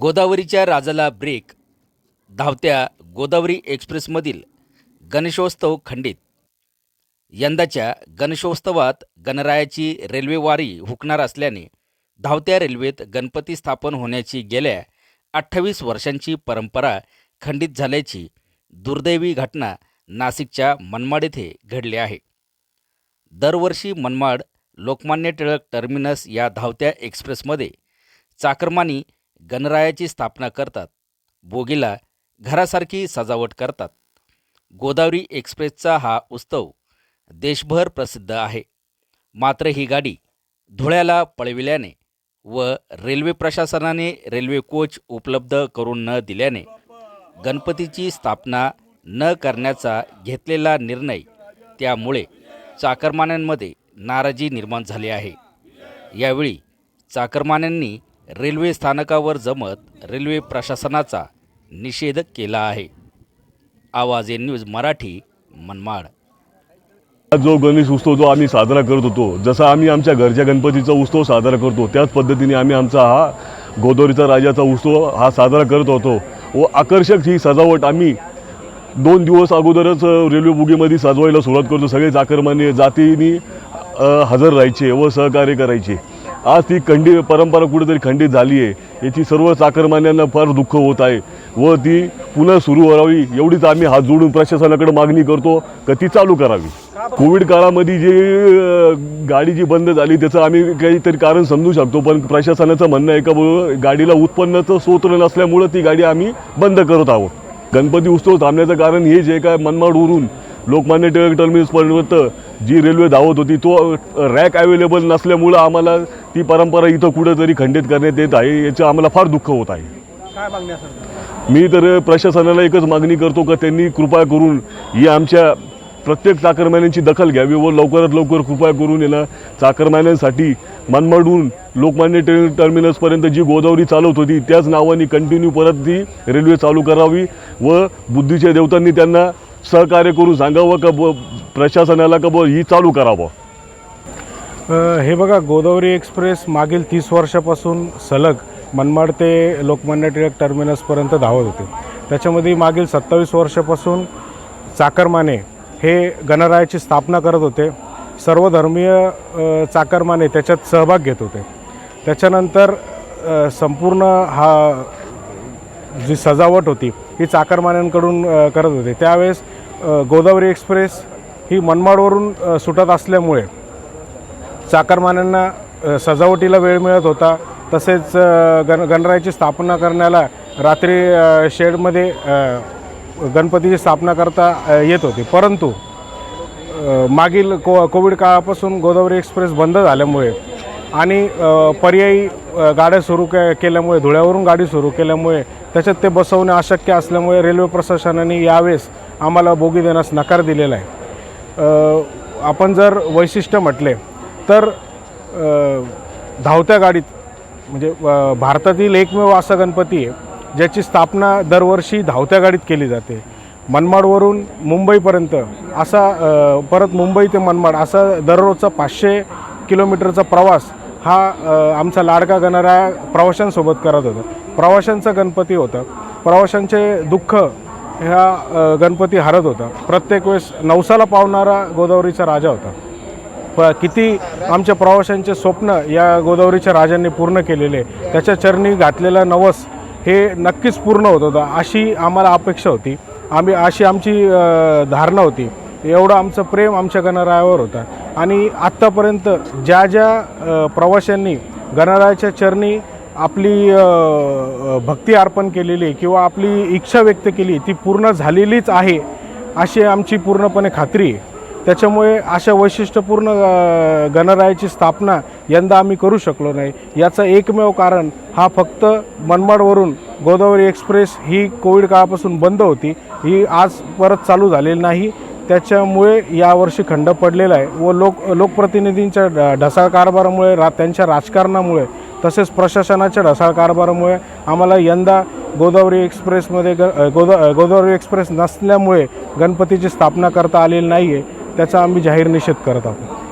गोदावरीच्या राजाला ब्रेक धावत्या गोदावरी एक्सप्रेसमधील गणेशोत्सव खंडित. यंदाच्या गणेशोत्सवात गणरायाची रेल्वेवारी हुकणार असल्याने धावत्या रेल्वेत गणपती स्थापन होण्याची गेल्या अठ्ठावीस वर्षांची परंपरा खंडित झाल्याची दुर्दैवी घटना नाशिकच्या मनमाड येथे घडली आहे. दरवर्षी मनमाड लोकमान्य टिळक टर्मिनस या धावत्या एक्सप्रेसमध्ये चाकरमानी गणरायाची स्थापना करतात. बोगीला घरासारखी सजावट करतात. गोदावरी एक्सप्रेसचा हा उत्सव देशभर प्रसिद्ध आहे. मात्र ही गाडी धुळ्याला पळविल्याने व रेल्वे प्रशासनाने रेल्वे कोच उपलब्ध करून न दिल्याने गणपतीची स्थापना न करण्याचा घेतलेला निर्णय त्यामुळे चाकरमान्यांमध्ये नाराजी निर्माण झाली आहे. यावेळी चाकरमान्यांनी रेल्वे स्थानकावर जमत रेल्वे प्रशासनाचा निषेध केला आहे. आवाज ए न्यूज मराठी मनमाड. हा जो गणेश उत्सव जो आम्ही साजरा करत होतो जसा आम्ही आमच्या घरच्या गणपतीचा उत्सव साजरा करतो त्याच पद्धतीने आम्ही आमचा हा गोदोरीचा राजाचा उत्सव हा साजरा करत होतो. व आकर्षक ही सजावट आम्ही दोन दिवस अगोदरच रेल्वे बुगीमध्ये सजवायला सुरुवात करतो. सगळे चाकरमान्य जातीने हजर राहायचे व सहकार्य करायचे. आज ती खंडी परंपरा कुठेतरी खंडित झाली आहे. याची सर्व चाकरमान्यांना फार दुःख होत आहे. व ती पुन्हा सुरू व्हावी एवढीच आम्ही हात जोडून प्रशासनाकडे मागणी करतो का ती चालू करावी. कोविड काळामध्ये जी गाडी जी बंद झाली त्याचं आम्ही काहीतरी कारण समजू शकतो पण प्रशासनाचं म्हणणं आहे का गाडीला उत्पन्नाचं स्रोत नसल्यामुळं ती गाडी आम्ही बंद करत आहोत. गणपती उत्सव थांबण्याचं कारण हे जे काय मनमाडवरून लोकमान्य टिळक टर्मिनसपर्यंत जी रेल्वे धावत होती तो रॅक अवेलेबल नसल्यामुळं आम्हाला ती परंपरा इथं कुठंतरी खंडित करण्यात येत आहे. याचं आम्हाला फार दुःख होत आहे. काय मागणी असेल मी तर प्रशासनाला एकच मागणी करतो का त्यांनी कृपा करून ही आमच्या प्रत्येक चाकरमान्यांची दखल घ्यावी व लवकरात लवकर कृपा करून येणं चाकरमान्यांसाठी मनमाडून लोकमान्य टे टर्मिनसपर्यंत जी गोदावरी चालवत होती त्याच नावाने कंटिन्यू परत ती रेल्वे चालू करावी व बुद्धीच्या देवतांनी त्यांना सहकार्य करून सांगावं का ब प्रशासनाला का बोल ही चालू करावं? हे बघा गोदावरी एक्सप्रेस मागील तीस वर्षापासून सलग मनमाड ते लोकमान्य टिळक टर्मिनसपर्यंत धावत होते. त्याच्यामध्ये मागील सत्तावीस वर्षापासून चाकरमाने हे गणरायाची स्थापना करत होते. सर्वधर्मीय चाकरमाने त्याच्यात सहभाग घेत होते. त्याच्यानंतर संपूर्ण हा जी सजावट होती ही चाकरमान्यांकडून करत होते. त्यावेळेस गोदावरी एक्सप्रेस ही मनमाडवरून सुटत असल्यामुळे चाकरमान्यांना सजावटीला वेळ मिळत होता. तसेच गण गणरायाची स्थापना करण्याला रात्री शेडमध्ये गणपतीची स्थापना करता येत होती. परंतु मागील को कोविड काळापासून गोदावरी एक्सप्रेस बंद झाल्यामुळे आणि पर्यायी गाड्या सुरू के केल्यामुळे धुळ्यावरून गाडी सुरू केल्यामुळे त्याच्यात ते बसवणे अशक्य असल्यामुळे रेल्वे प्रशासनाने यावेळेस आम्हाला बोगी देण्यास नकार दिलेला आहे. आपण जर वैशिष्ट्य म्हटले तर धावत्या गाडीत म्हणजे भारतातील एकमेव असा गणपती आहे ज्याची स्थापना दरवर्षी धावत्या गाडीत केली जाते. मनमाडवरून मुंबईपर्यंत असा परत मुंबई ते मनमाड असा दररोजचा पाचशे किलोमीटरचा प्रवास हा आमचा लाडका गणराया प्रवाशांसोबत करत होता. प्रवाशांचा गणपती होता. प्रवाशांचे दुःख ह्या गणपती हरत होता. प्रत्येक वेळेस नवसाला पावणारा गोदावरीचा राजा होता. प किती आमच्या प्रवाशांचे स्वप्न या गोदावरीच्या राजांनी पूर्ण केलेले त्याच्या चरणी घातलेला नवस हे नक्कीच पूर्ण होत होतं अशी आम्हाला अपेक्षा होती. आम्ही अशी आमची धारणा होती. एवढं आमचं प्रेम आमच्या गणरायावर होतं. आणि आत्तापर्यंत ज्या ज्या प्रवाशांनी गणरायाच्या चरणी आपली भक्ती अर्पण केलेली आहे किंवा आपली इच्छा व्यक्त केली ती पूर्ण झालेलीच आहे अशी आमची पूर्णपणे खात्री आहे. त्याच्यामुळे अशा वैशिष्ट्यपूर्ण गणरायाची स्थापना यंदा आम्ही करू शकलो नाही. याचं एकमेव कारण हा फक्त मनमाडवरून गोदावरी एक्सप्रेस ही कोविड काळापासून बंद होती. ही आज परत चालू झालेली नाही. त्याच्यामुळे यावर्षी खंड पडलेला आहे व लोक लोकप्रतिनिधींच्या ढ- ढसाळ कारभारामुळे रा त्यांच्या राजकारणामुळे तसेच प्रशासनाच्या ढसाळ कारभारामुळे आम्हाला यंदा गोदावरी एक्सप्रेसमध्ये ग गोदा गोदावरी एक्सप्रेस नसल्यामुळे गणपतीची स्थापना करता आलेली नाही आहे त्याचा आम्ही जाहीर निषेध करत आहोत.